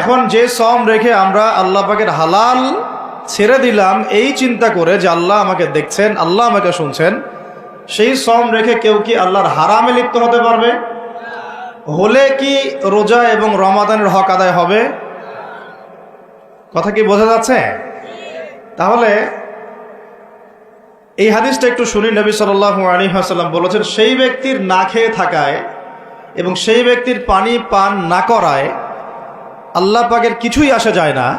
এখন যে সম রেখে আমরা আল্লাহ পাকের হালাল ছেড়ে দিলাম, এই চিন্তা করে যে আল্লাহ আমাকে দেখছেন, আল্লাহ আমাকে শুনছেন, সেই সম রেখে কেউ কি আল্লাহর হারামে লিপ্ত হতে পারবে? হলে কি রোজা এবং রমাদানের হক আদায় হবে? কথা কি বোঝা যাচ্ছে? তাহলে এই হাদিসটা একটু শুনি, নবী সাল্লাহ আলী হাসাল্লাম বলেছেন, সেই ব্যক্তির না খেয়ে থাকায় এবং সেই ব্যক্তির পানি পান না করায় আল্লাহ পাকের কিছুই আসে যায় না।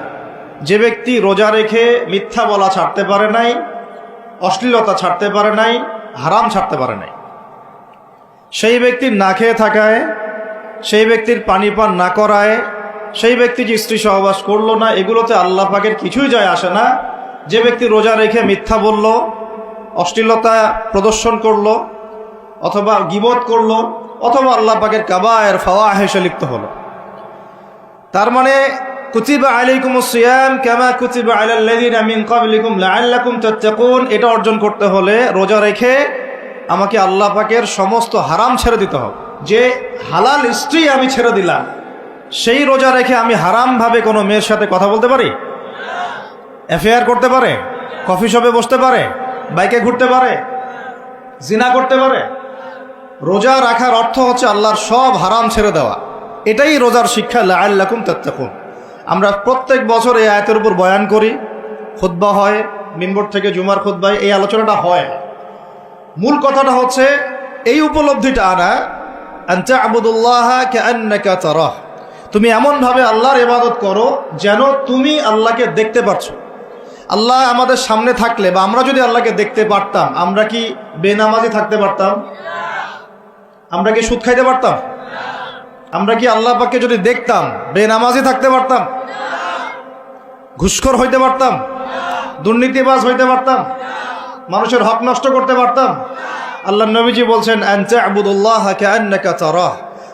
যে ব্যক্তি রোজা রেখে মিথ্যা বলা ছাড়তে পারে নাই, অশ্লীলতা ছাড়তে পারে নাই, হারাম ছাড়তে পারে নাই। সেই ব্যক্তির না খেয়ে থাকায়, সেই ব্যক্তির পানি পান না করায়, সেই ব্যক্তি যে স্ত্রী সহবাস করল না, এগুলোতে আল্লাহ পাকের কিছুই যায় আসে না। যে ব্যক্তি রোজা রেখে মিথ্যা বলল, অশ্লীলতা প্রদর্শন করল, অথবা গিবত করল, অথবা আল্লাহ পাকের কাবায়ের ফাওয়া হেসে লিপ্ত হলো। তার মানে কুতিবা আলাইকুম সিয়াম কামা কুতিবা আলাল্লাযিনা মিন ক্বাবলিকুম লাআল্লাকুম তাত্তাকুন। এটা অর্জন করতে হলে রোজা রেখে আমাকে আল্লাহ পাকের সমস্ত হারাম ছেড়ে দিতে হবে। যে হালাল স্ত্রী আমি ছেড়ে দিলাম, সেই রোজা রেখে আমি হারামভাবে কোনো মেয়ের সাথে কথা বলতে পারি? অ্যাফেয়ার করতে পারে? কফি শপে বসতে পারে? বাইকে ঘুরতে পারে? জিনা করতে পারে? রোজা রাখার অর্থ হচ্ছে আল্লাহর সব হারাম ছেড়ে দেওয়া। এটাই রোজার শিক্ষা লাল্লাকুম তাত্তাকুন। আমরা প্রত্যেক বছর এই আয়তের উপর বয়ান করি খুদ্া হয় মিনবোর্ড থেকে জুমার খুদ্ায় এই আলোচনাটা হয় মূল কথাটা হচ্ছে, এই উপলব্ধিটা আনা আনতা আবুদুল্লাহ তারাহ। তুমি এমনভাবে আল্লাহর ইবাদত করো যেন তুমি আল্লাহকে দেখতে পারছ। আল্লাহ আমাদের সামনে থাকলে বা আমরা যদি আল্লাহকে দেখতে পারতাম, আমরা কি বেনামাজি থাকতে পারতাম? আমরা কি সুদ খাইতে পারতাম? আমরা কি আল্লাহ পাককে যদি দেখতাম বেনামাজি থাকতে পারতাম? ঘুষখোর হইতে পারতাম? দুর্নীতিবাজ হইতে পারতাম? মানুষের হক নষ্ট করতে পারতাম? আল্লাহ নবীজি বলছেন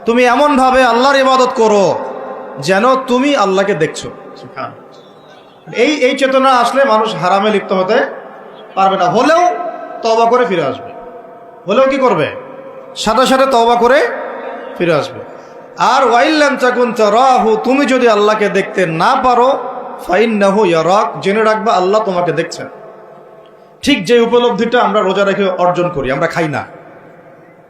তুমি এমন ভাবে আল্লাহর ইবাদত করো যেন তুমি আল্লাহকে দেখছ। এই এই চেতনা আসলে মানুষ হারামে লিপ্ত হতে পারবে না। হলেও তবা করে ফিরে আসবে। হলেও কি করবে? সাথে সাথে তবা করে ফিরে আসবে। আর ওয়াইল্লাম চাকুন রাহু তুমি যদি আল্লাহকে দেখতে না পারো ফাইন না নাহু ইয়ারাক, জেনে রাখবা আল্লাহ তোমাকে দেখছেন। ঠিক যে উপলব্ধিটা আমরা রোজা রেখে অর্জন করি, আমরা খাই না।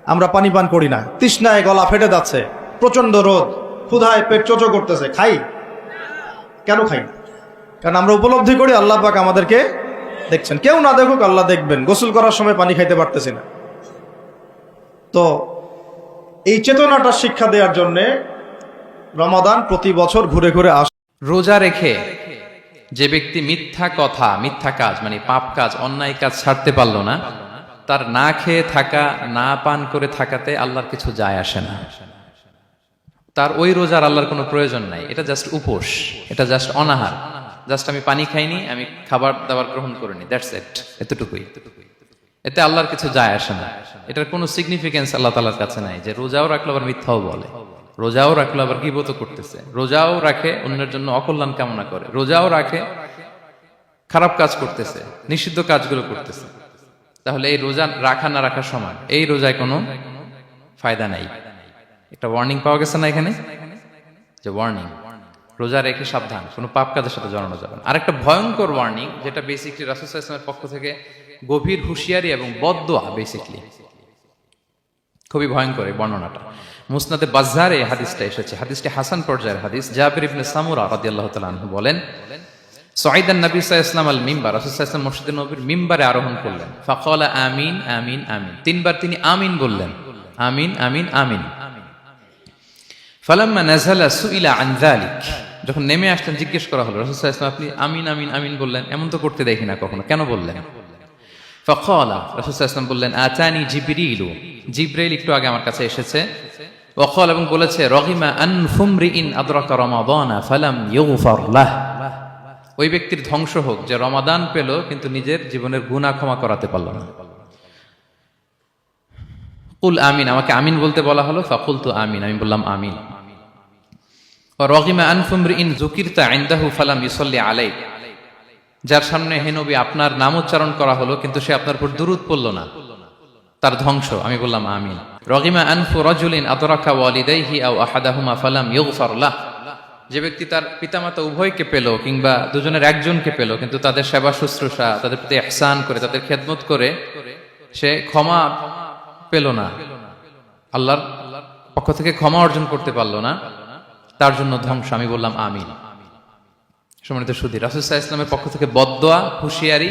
আমরা পানি পান করি না। তৃষ্ণায় গলা ফেটে যাচ্ছে প্রচণ্ড রোদ, ক্ষুধায় পেট চোচো করতেছে, খাই? কেন খাই? কারণ আমরা উপলব্ধি করি আল্লাহ পাক আমাদেরকে দেখছেন। কেউ না দেখুক আল্লাহ দেখবেন। গোসল করার সময় পানি খাইতে পারতেছি না। তো এই চেতনাটা শিক্ষা দেওয়ার জন্যে রমাদান প্রতি বছর ঘুরে ঘুরে আস রোজা রেখে যে ব্যক্তি মিথ্যা কথা, মিথ্যা কাজ মানে পাপ কাজ, অন্যায় কাজ ছাড়তে পারল না, তার না খেয়ে থাকা, না পান করে থাকাতে আল্লাহর কিছু যায় আসে না। তার ওই রোজার আল্লাহর কোনো প্রয়োজন নাই। এটা জাস্ট উপোস, এটা জাস্ট অনাহার। জাস্ট আমি পানি খাইনি, আমি খাবার দাবার গ্রহণ করিনি দ্যাটস এট এতটুকুই এতটুকুই। এতে আল্লাহর কিছু যায় আসে না। এটার কোনো সিগনিফিকেন্স আল্লাহ তালার কাছে নাই যে রোজাও রাখল আবার মিথ্যাও বলে। রোজাও রাখল আবার গিবত করতেছে। রোজাও রাখে অন্যের জন্য অকল্যাণ কামনা করে। রোজাও রাখে খারাপ কাজ করতেছে, নিষিদ্ধ কাজগুলো করতেছে। তাহলে এই রোজা রাখা না রাখার সমান এই রোজায় কোনো ফায়দা নাই। একটা ওয়ার্নিং পাওয়া গেছে না এখানে? যে ওয়ার্নিং রোজা রেখে সাবধান, কোনো পাপ কাজের সাথে জড়ানো যাবে না। আরেকটা ভয়ঙ্কর ওয়ার্নিং যেটা বেসিকলি রাসুল পক্ষ থেকে গভীর হুঁশিয়ারি এবং বদোয়া বেসিকলি খুবই ভয়ঙ্কর এই বর্ণনাটা। মুসনাদে বাজারে এই হাদিসটা এসেছে। হাদিসটি হাসান পর্যায়ের হাদিস। জাবির ইবনে সামুরা রাদিয়াল্লাহু তাআলা আনহু বলেন সাইদান নবী সাল্লাল্লাহু আল মিম্বার রাসূল সাল্লাল্লাহু মসজিদে নবীর মিম্বারে আরোহণ করলেন। ফাকালা, আমিন আমিন আমিন তিনবার তিনি আমিন বললেন। আমিন আমিন আমিন ফালাম্মা নাযালা সুইলা আন যালিক। যখন নেমে আসলেন, জিজ্ঞেস করা হলো, রাসূল সাল্লাল্লাহু আপনি আমিন আমিন আমিন বললেন? এমন তো করতে দেখি না কখনো। কেন বললেন? ফকলা রসুলাম বললেন আচানি জিবরিলু। জিব্রাইল একটু আগে আমার কাছে এসেছে। ওখল এবং বলেছে রহিমা আনফুমরি ইন আদরাকা রমাদানা, ফালাম ইউগফার লাহ। ওই ব্যক্তির ধ্বংস হোক, যে রমাদান পেল, কিন্তু নিজের জীবনের গুনাহ ক্ষমা করাতে পারল না। কুল আমিন, আমাকে আমিন বলতে বলা হলো ফাকুল তো আমিন, আমি বললাম আমিন। রহিমা আনফুমরি ইন জুকিরতা আইন্দাহু ফালাম ইসল্লি আলাই যার সামনে হে নবী আপনার নাম উচ্চারণ করা হলো, কিন্তু সে আপনার উপর দুরুদ পড়ল না। তার ধ্বংস। আমি বললাম, আমিন। রগিমা আনফু রজুলিন আতরাকা ওয়ালিদাইহি আও আহাদাহুমা ফালাম ইউগফার লাহ। যে ব্যক্তি তার পিতামাতা উভয়কে পেল কিংবা দুজনের একজনকে পেল, কিন্তু তাদের সেবা শুশ্রূষা, তাদের প্রতি এহসান করে, তাদের খেদমত করে সে ক্ষমা পেল না। আল্লাহর পক্ষ থেকে ক্ষমা অর্জন করতে পারল না। তার জন্য ধ্বংস। আমি বললাম, আমিন। সম্মানিত সুদী রাসুসাহ ইসলামের পক্ষ থেকে বদোয়া হুঁশিয়ারি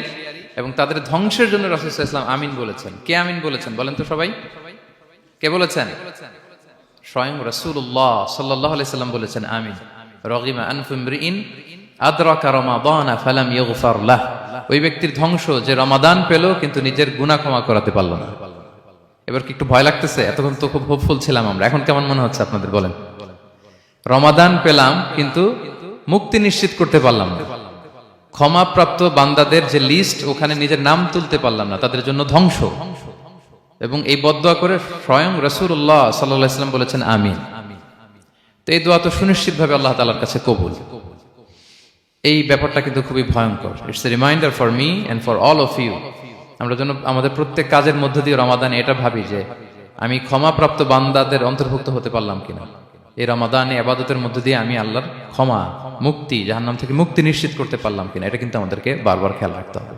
এবং তাদের ধ্বংসের জন্য রাসুসাহ ইসলাম আমিন বলেছেন। কে আমিন বলেছেন বলেন তো সবাই? কে বলেছেন? স্বয়ং রাসূলুল্লাহ সাল্লাল্লাহু আলাইহি সাল্লাম বলেছেন, আমিন। রগিমা আনফু ইমরিইন আদরাকা রমাদানা ফালাম ইগফার লাহ। ওই ব্যক্তির ধ্বংস যে রমাদান পেল, কিন্তু নিজের গুনাহ ক্ষমা করাতে পারল না। এবার কি একটু ভয় লাগতেছে? এতক্ষণ তো খুব হোপফুল ছিলাম আমরা। এখন কেমন মনে হচ্ছে আপনাদের বলেন? রমাদান পেলাম, কিন্তু মুক্তি নিশ্চিত করতে পারলাম না। ক্ষমাপ্রাপ্ত বান্দাদের যে লিস্ট ওখানে নিজের নাম তুলতে পারলাম না, তাদের জন্য ধ্বংস। এবং এই বদয়া করে স্বয়ং রসুল্লাহ সাল্লাহ ইসলাম বলেছেন, আমিন। তো এই দোয়া তো সুনিশ্চিতভাবে আল্লাহ তালার কাছে কবুল। এই ব্যাপারটা কিন্তু খুবই ভয়ঙ্কর। It's a reminder for me and for all of you আমরা যেন আমাদের প্রত্যেক কাজের মধ্য দিয়ে রমাদান এটা ভাবি যে, আমি ক্ষমাপ্রাপ্ত বান্দাদের অন্তর্ভুক্ত হতে পারলাম কিনা। এই রমাদানে, আবাদতের মধ্য দিয়ে আমি আল্লাহর ক্ষমা মুক্তি, জাহান্নাম থেকে মুক্তি নিশ্চিত করতে পারলাম কিনা, এটা কিন্তু আমাদেরকে বারবার খেয়াল রাখতে হবে।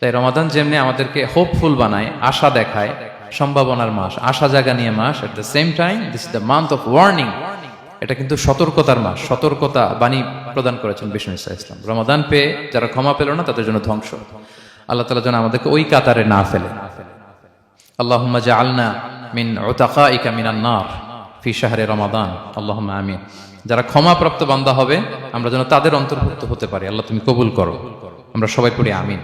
তাই রমাদান যেমনি আমাদেরকে হোপফুল বানায়, আশা দেখায়, সম্ভাবনার মাস, আশা জাগা নিয়ে মাস at the same time this the month of warning এটা কিন্তু সতর্কতার মাস, সতর্কতা বাণী প্রদান করেছেন বিষ্ণু ইসা ইসলাম। রমাদান পেয়ে যারা ক্ষমা পেল না, তাদের জন্য ধ্বংস। আল্লাহ তালা যেন আমাদেরকে ওই কাতারে না ফেলে। আল্লাহুম্মা জাআলনা মিন উতাকাইকা মিনান নার ফি শাহরে রমাদান। আল্লাহুম্মা আমিন। যারা ক্ষমাপ্রাপ্ত বান্দা হবে, আমরা যেন তাদের অন্তর্ভুক্ত হতে পারি। আল্লাহ তুমি কবুল করো। আমরা সবাই পড়ি আমিন।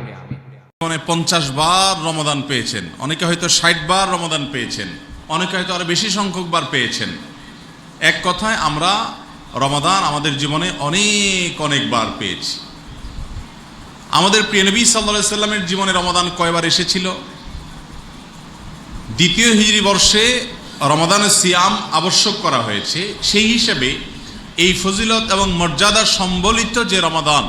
মানে পঞ্চাশ বার রমাদান পেয়েছেন। অনেকে হয়তো ষাট বার রমাদান পেয়েছেন। অনেকে হয়তো আরও বেশি সংখ্যক বার পেয়েছেন। এক কথায় আমরা রমাদান আমাদের জীবনে অনেক অনেক বার পেয়েছি। আমাদের প্রিয় নবী সাল্লা সাল্লামের জীবনে রমাদান কয়বার এসেছিল? দ্বিতীয় হিজরি বর্ষে রমাদানের সিয়াম আবশ্যক করা হয়েছে। সেই হিসেবে এই ফজিলত এবং মর্যাদা সম্বলিত যে রমাদান,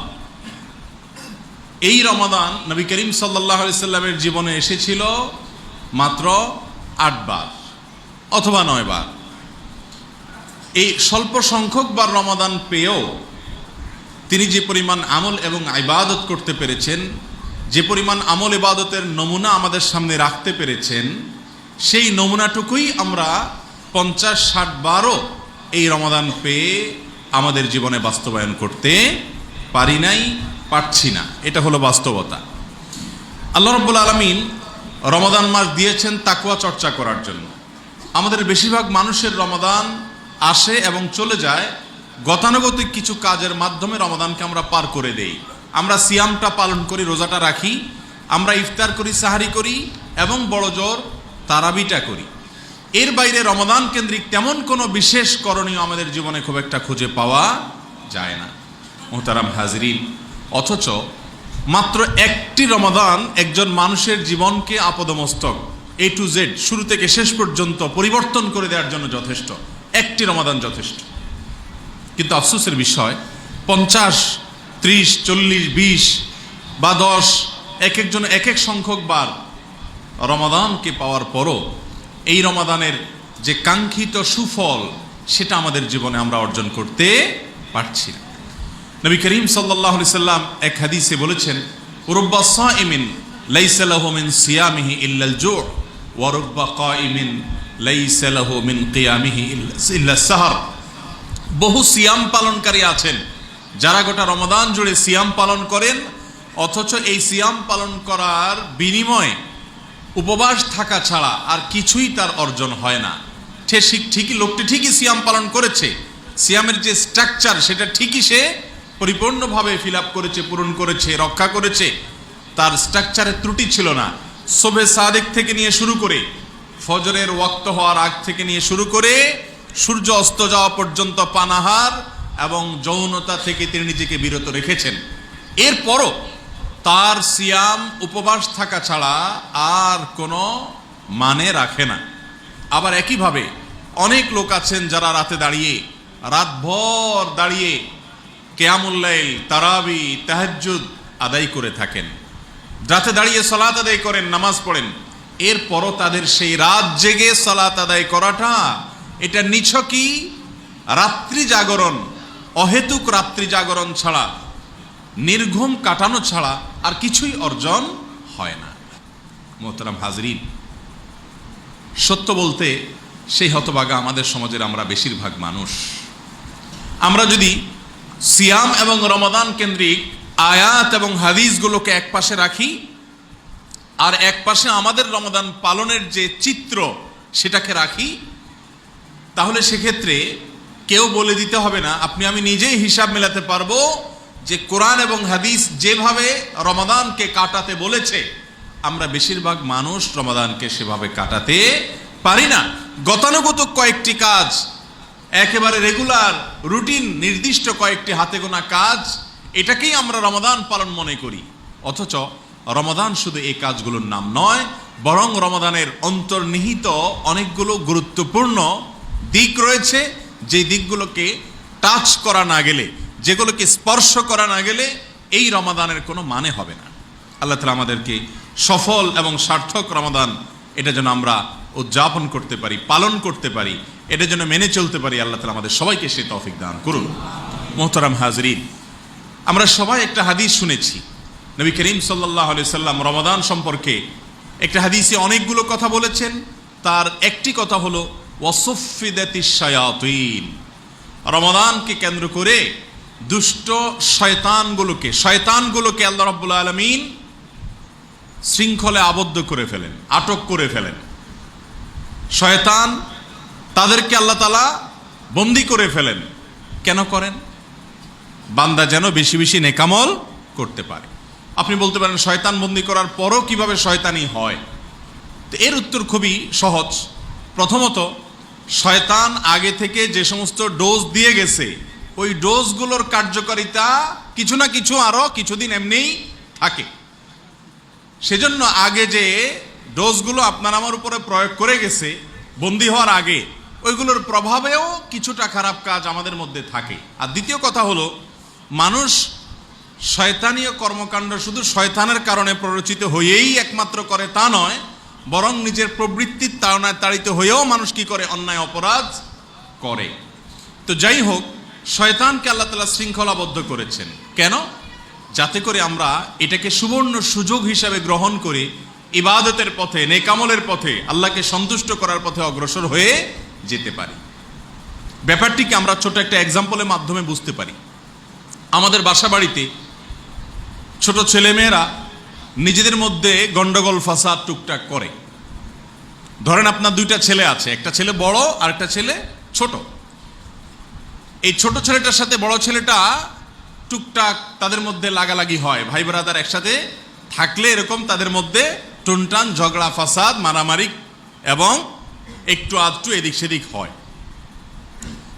এই রমাদান নবী করিম সাল্লাহ জীবনে এসেছিল মাত্র আটবার অথবা নয়বার এই স্বল্প সংখ্যক বার রমাদান পেয়েও তিনি যে পরিমাণ আমল এবং ইবাদত করতে পেরেছেন, যে পরিমাণ আমল ইবাদতের নমুনা আমাদের সামনে রাখতে পেরেছেন, সেই নমুনাটুকুই আমরা পঞ্চাশ ষাট বারও এই রমাদান পেয়ে আমাদের জীবনে বাস্তবায়ন করতে পারি নাই, পারছি না। এটা হলো বাস্তবতা। আল্লাহ রব্বুল আলমিন রমাদান মাস দিয়েছেন তাকুয়া চর্চা করার জন্য। আমাদের বেশিরভাগ মানুষের রমাদান আসে এবং চলে যায়, গতানুগতিক কিছু কাজের মাধ্যমে রমাদানকে আমরা পার করে দেই। আমরা সিয়ামটা পালন করি, রোজাটা রাখি, আমরা ইফতার করি, সাহারি করি এবং বড় জোর তারাবিটা করি। এর বাইরে রমাদান কেন্দ্রিক তেমন কোনো বিশেষ করণীয় আমাদের জীবনে খুব একটা খুঁজে পাওয়া যায় না। মোহতারাম হাজরিন, অথচ মাত্র একটি রমাদান একজন মানুষের জীবনকে আপদমস্তক এ টু জেড শুরু থেকে শেষ পর্যন্ত পরিবর্তন করে দেওয়ার জন্য যথেষ্ট। একটি রমাদান যথেষ্ট। কিন্তু আফসোসের বিষয়, পঞ্চাশ, ত্রিশ, চল্লিশ, বিশ বা দশ, এক একজন এক এক সংখ্যক বার রমাদানকে পাওয়ার পরও এই রমাদানের যে কাঙ্ক্ষিত সুফল, সেটা আমাদের জীবনে আমরা অর্জন করতে পারছি না। নবী করিম সাল্লাহ সাল্লাম এক হাদিসে বলেছেন, রব্বা সাইমিন লাইসা লাহু মিন সিয়ামিহি ইল্লাল জু' ওয়া রব্বা কাইমিন লাইসা লাহু মিন কিয়ামিহি ইল্লা সাহর। বহু সিয়াম পালনকারী আছেন, যারা গোটা রমাদান জুড়ে সিয়াম পালন করেন, অথচ এই সিয়াম পালন করার বিনিময়ে উপবাস থাকা ছাড়া আর কিছুই তার অর্জন হয় না। সে ঠিক- ঠিকই, লোকটি ঠিকই সিয়াম পালন করেছে। সিয়ামের যে স্ট্রাকচার সেটা ঠিকই সে পরিপূর্ণভাবে ফিল করেছে, পূরণ করেছে, রক্ষা করেছে। তার স্ট্রাকচারের ত্রুটি ছিল না। শোভে সাদেক থেকে নিয়ে শুরু করে, ফজরের ওয়াক্ত হওয়ার আগ থেকে নিয়ে শুরু করে, সূর্য অস্ত যাওয়া পর্যন্ত পানাহার এবং যৌনতা থেকে তিনি নিজেকে বিরত রেখেছেন। এরপরও তার সিয়াম উপবাস থাকা ছাড়া আর কোনো মানে রাখে না। আবার একইভাবে অনেক লোক আছেন যারা রাতে দাঁড়িয়ে, রাতভর দাঁড়িয়ে কেয়ামুল্লাইল তারাবি, তাহাজ্জুদ আদায় করে থাকেন। রাতে দাঁড়িয়ে সলাত আদায় করেন, নামাজ পড়েন। এরপরও তাদের সেই রাত জেগে সলাত আদায় করাটা, এটা নিছকই রাত্রি জাগরণ, অহেতুক রাত্রি জাগরণ ছাড়া, নির্ঘুম কাটানো ছাড়া আর কিছুই অর্জন হয় না। মোহতারাম হাজরিন, সত্য বলতে সেই হতভাগা আমাদের সমাজের আমরা বেশিরভাগ মানুষ। আমরা যদি সিয়াম এবং রমাদান কেন্দ্রিক আয়াত এবং হাদিসগুলোকে এক পাশে রাখি, আর এক পাশে আমাদের রমাদান পালনের যে চিত্র সেটাকে রাখি, তাহলে সেক্ষেত্রে কেউ বলে দিতে হবে না, আপনি আমি নিজেই হিসাব মেলাতে পারব যে কোরআন এবং হাদিস যেভাবে রমাদানকে কাটাতে বলেছে, আমরা বেশিরভাগ মানুষ রমাদানকে সেভাবে কাটাতে পারি না। গতানুগত কয়েকটি কাজ, একেবারে রেগুলার, রুটিন নির্দিষ্ট কয়েকটি হাতে গোনা কাজ, এটাকেই আমরা রমাদান পালন মনে করি। অথচ রমাদান শুধু এই কাজগুলোর নাম নয়, বরং রমাদানের অন্তর্নিহিত অনেকগুলো গুরুত্বপূর্ণ দিক রয়েছে, যে দিকগুলোকে টাচ করা না গেলে। যেগুলোকে স্পর্শ করা না গেলে এই রমাদানের কোনো মানে হবে না। আল্লাহ তালা আমাদেরকে সফল এবং সার্থক রমাদান এটা যেন আমরা উদযাপন করতে পারি, পালন করতে পারি, এটা যেন মেনে চলতে পারি, আল্লাহ তালা আমাদের সবাইকে সে তফিক দান করুন। মোহতারাম হাজরিন, আমরা সবাই একটা হাদিস শুনেছি। নবী করিম সাল্লাহ সাল্লাম রমাদান সম্পর্কে একটা হাদিসে অনেকগুলো কথা বলেছেন। তার একটি কথা হলো ওয়াসফিদাতি শায়াতিন। রমাদানকে কেন্দ্র করে দুষ্ট শয়তানগুলোকে শয়তানগুলোকে আল্লাহ রাব্বুল আলমিন শৃঙ্খলে আবদ্ধ করে ফেলেন, আটক করে ফেলেন। শয়তান তাদেরকে আল্লাহ তালা বন্দি করে ফেলেন। কেন করেন? বান্দা যেন বেশি বেশি নেকামল করতে পারে। আপনি বলতে পারেন, শয়তান বন্দি করার পরও কীভাবে শয়তানি হয়? তো এর উত্তর খুবই সহজ। প্রথমত, শয়তান আগে থেকে যে সমস্ত ডোজ দিয়ে গেছে ওই ডোজগুলোর কার্যকারিতা কিছু না কিছু আরও কিছুদিন এমনিই থাকে। সেজন্য আগে যে ডোজগুলো আপনার আমার উপরে প্রয়োগ করে গেছে, বন্দি হওয়ার আগে, ওইগুলোর প্রভাবেও কিছুটা খারাপ কাজ আমাদের মধ্যে থাকে। আর দ্বিতীয় কথা হলো, মানুষ শয়তানীয় কর্মকাণ্ড শুধু শয়তানের কারণে প্ররোচিত হয়েই একমাত্র করে তা নয়, বরং নিজের প্রবৃত্তির তাড়নায় তাড়িত হয়েও মানুষ কি করে অন্যায় অপরাধ করে। তো যাই হোক শয়তানকে আল্লাহ তালা শৃঙ্খলাবদ্ধ করেছেন। কেন? যাতে করে আমরা এটাকে সুবর্ণ সুযোগ হিসাবে গ্রহণ করে ইবাদতের পথে, নেকামলের পথে, আল্লাহকে সন্তুষ্ট করার পথে অগ্রসর হয়ে যেতে পারি। ব্যাপারটিকে আমরা ছোট একটা এক্সাম্পলের মাধ্যমে বুঝতে পারি। আমাদের বাসা বাড়িতে ছোট ছেলেমেয়েরা নিজেদের মধ্যে গন্ডগোল, ফাসাদ টুকটাক করে। ধরেন আপনার দুইটা ছেলে আছে, একটা ছেলে বড় আর একটা ছেলে ছোট। এই ছোট ছেলেটার সাথে বড় ছেলেটা টুকটাক তাদের মধ্যে লাগালাগি হয়। ভাই ব্রাদার একসাথে থাকলে এরকম তাদের মধ্যে টুনটান, ঝগড়া, ফাসাদ, মারামারি এবং একটু আধটু এদিক সেদিক হয়।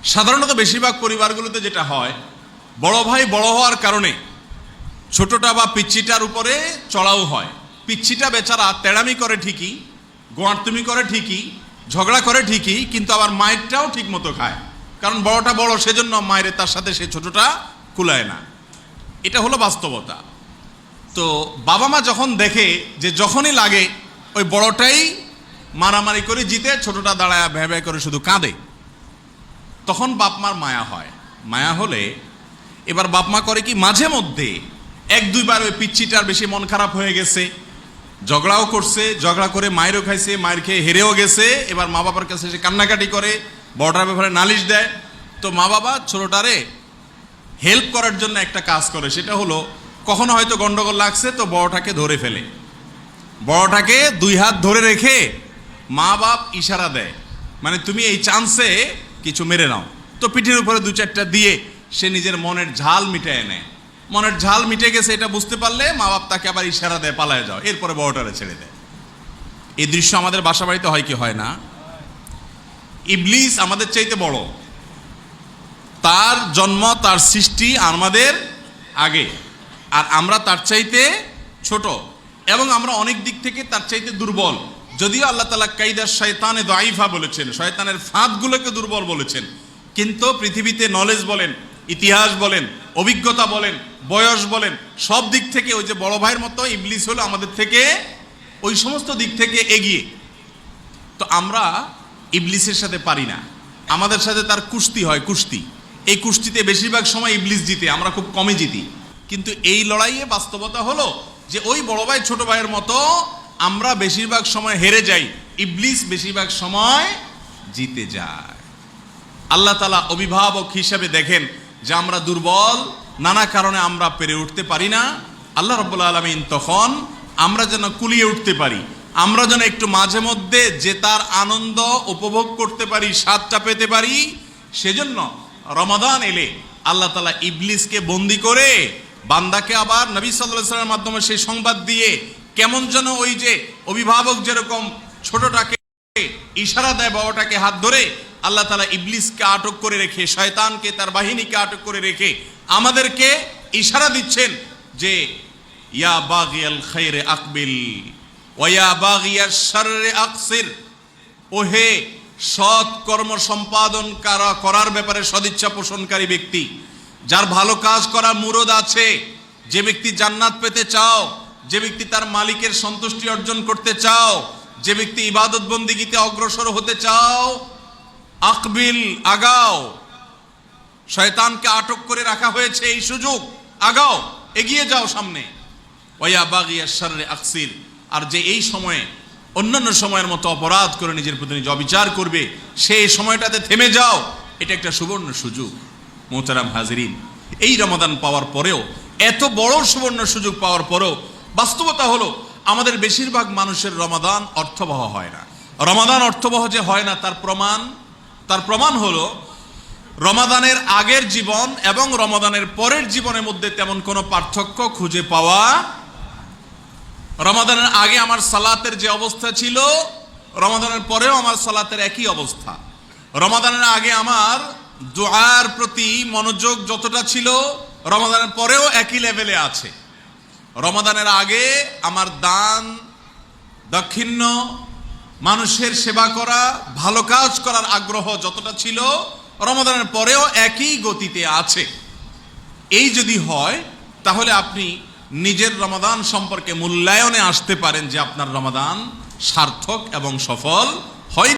সাধারণত বেশিরভাগ পরিবারগুলোতে যেটা হয়, বড় ভাই বড় হওয়ার কারণে ছোটটা বা পিচ্ছিটার উপরে চড়াও হয়। পিচ্ছিটা বেচারা তেড়ামি করে ঠিকই, গোয়ার্তুমি করে ঠিকই, ঝগড়া করে ঠিকই, কিন্তু আবার মায়েরটাও ঠিক মতো খায়। কারণ বড়টা বড় সেজন্য মায়ের তার সাথে সে ছোটটা কুলায় না। এটা হলো বাস্তবতা। তো বাবা মা যখন দেখে যে যখনই লাগে, ওই বড়টাই মারামারি করে জিতে ছোটটা দাঁড়ায় ভ্যা ভ্যা করে শুধু কাঁদে। তখন বাপ মার মায়া হয়। মায়া হলে এবার বাপ মা করে কি, মাঝে মধ্যে এক দুইবার ওই পিচ্ছিটার বেশি মন খারাপ হয়ে গেছে, ঝগড়াও করছে, ঝগড়া করে মায়েরও খাইছে, মায়ের খেয়ে হেরেও গেছে, এবার মা বাবার কাছে সে কান্নাকাটি করে বড়টার ব্যাপারে নালিশ দেয়। তো মা বাবা ছোটটারে হেল্প করার জন্য একটা কাজ করে, সেটা হলো কখনো হয়তো গন্ডগোল লাগছে, তো বড়টাকে ধরে ফেলে। বড়টাকে দুই হাত ধরে রেখে মা বাপ ইশারা দেয় মানে তুমি এই চান্সে কিছু মেরে নাও। তো পিঠের উপরে দু চারটা দিয়ে সে নিজের মনের ঝাল মিটায় নেয়। মনের ঝাল মিটে গেছে এটা বুঝতে পারলে মা বাপ তাকে আবার ইশারা দেয়, পালায় যাও। এরপরে বড়টারে ছেড়ে দেয়। এই দৃশ্য আমাদের বাসা বাড়িতে হয় কি হয় না? ইবলিস আমাদের চাইতে বড়। তার জন্ম, তার সৃষ্টি আমাদের আগে। আর আমরা তার চাইতে ছোট। এবং আমরা অনেক দিক থেকে তার চাইতে দুর্বল। যদিও আল্লাহ তালা কাইদার শয়তানে দাইফা বলেছেন, শয়তানের ফাঁদগুলোকে দুর্বল বলেছেন। কিন্তু পৃথিবীতে নলেজ বলেন, ইতিহাস বলেন, অভিজ্ঞতা বলেন, বয়স বলেন, সব দিক থেকে ওই যে বড় ভাইয়ের মতো ইবলিস হলো আমাদের থেকে ওই সমস্ত দিক থেকে এগিয়ে। তো আমরা ইবলিসের সাথে পারি না। আমাদের সাথে তার কুস্তি হয়, কুস্তি। এই কুস্তিতে বেশিরভাগ সময় ইবলিস জিতে, আমরা খুব কমে জিতি। কিন্তু এই লড়াইয়ে বাস্তবতা হলো যে ওই বড় ভাই, ছোট ভাইয়ের মতো আমরা বেশিরভাগ সময় হেরে যাই, ইবলিস বেশিরভাগ সময় জিতে যায়। আল্লাহ তালা অভিভাবক হিসাবে দেখেন যে আমরা দুর্বল, নানা কারণে আমরা পেরে উঠতে পারি না। আল্লাহ রব্বুল আলমিন তখন আমরা যেন কুলিয়ে উঠতে পারি। আমরা যেন একটু মাঝে মধ্যে জেতার আনন্দ উপভোগ করতে পারি, স্বাদটা পেতে পারি। সেজন্য রমাদান এলে আল্লাহ তালা ইবলিসকে বন্দি করে বান্দাকে আবার নবী সাল্লামের মাধ্যমে সেই সংবাদ দিয়ে কেমন যেন ওই যে অভিভাবক যেরকম ছোটটাকে ইশারা দেয়, বাবাটাকে হাত ধরে, আল্লাহ তালা ইবলিসকে আটক করে রেখে, শয়তানকে, তার বাহিনীকে আটক করে রেখে আমাদেরকে ইশারা দিচ্ছেন যে, ইয়া বাগিয়াল খাইরে আকবিল। ওয়া বাগিয়ার শাররে আকসির ওহে সৎ কর্ম সম্পাদন করা করার ব্যাপারে সদিচ্ছা পোষণকারী ব্যক্তি, যার ভালো কাজ করার মুরদ আছে, যে ব্যক্তি জান্নাত পেতে চাও, যে ব্যক্তি তার মালিকের সন্তুষ্টি অর্জন করতে চাও, যে ব্যক্তি ইবাদত বন্দিগিতে অগ্রসর হতে চাও, আকবিল, আগাও। শয়তানকে আটক করে রাখা হয়েছে এই সুযোগ, আগাও, এগিয়ে যাও সামনে। ওয়া বাগিয়া শাররে আকসির আর যে এই সময়ে, অন্যান্য সময়ের মতো অপরাধ করে নিজের প্রতি নিজে অবিচার করবে, সেই সময়টাতে থেমে যাও। এটা একটা সুবর্ণ সুযোগ, মোহতারাম হাজিরিন। এই রমাদান পাওয়ার পরেও, এত বড় সুবর্ণ সুযোগ পাওয়ার পরেও, বাস্তবতা হলো, আমাদের বেশিরভাগ মানুষের রমাদান অর্থবহ হয় না। রমাদান অর্থবহ যে হয় না, তার প্রমাণ তার প্রমাণ হলো, রমাদানের আগের জীবন এবং রমাদানের পরের জীবনের মধ্যে তেমন কোনো পার্থক্য খুঁজে পাওয়া রমাদানের আগে আমার সালাতের যে অবস্থা ছিল, রমাদানের পরেও আমার সালাতের একই অবস্থা। রমাদানের আগে আমার দোয়ার প্রতি মনোযোগ যতটা ছিল, রমাদানের পরেও একই লেভেলে আছে। রমাদানের আগে আমার দান দাক্ষিণ্য, মানুষের সেবা করা, ভালো কাজ করার আগ্রহ যতটা ছিল, রমাদানের পরেও একই গতিতে আছে। এই যদি হয়, তাহলে আপনি নিজের রমাদান সম্পর্কে মূল্যায়নে আসতে পারেন যে আপনার রমাদান সার্থক এবং সফল হয়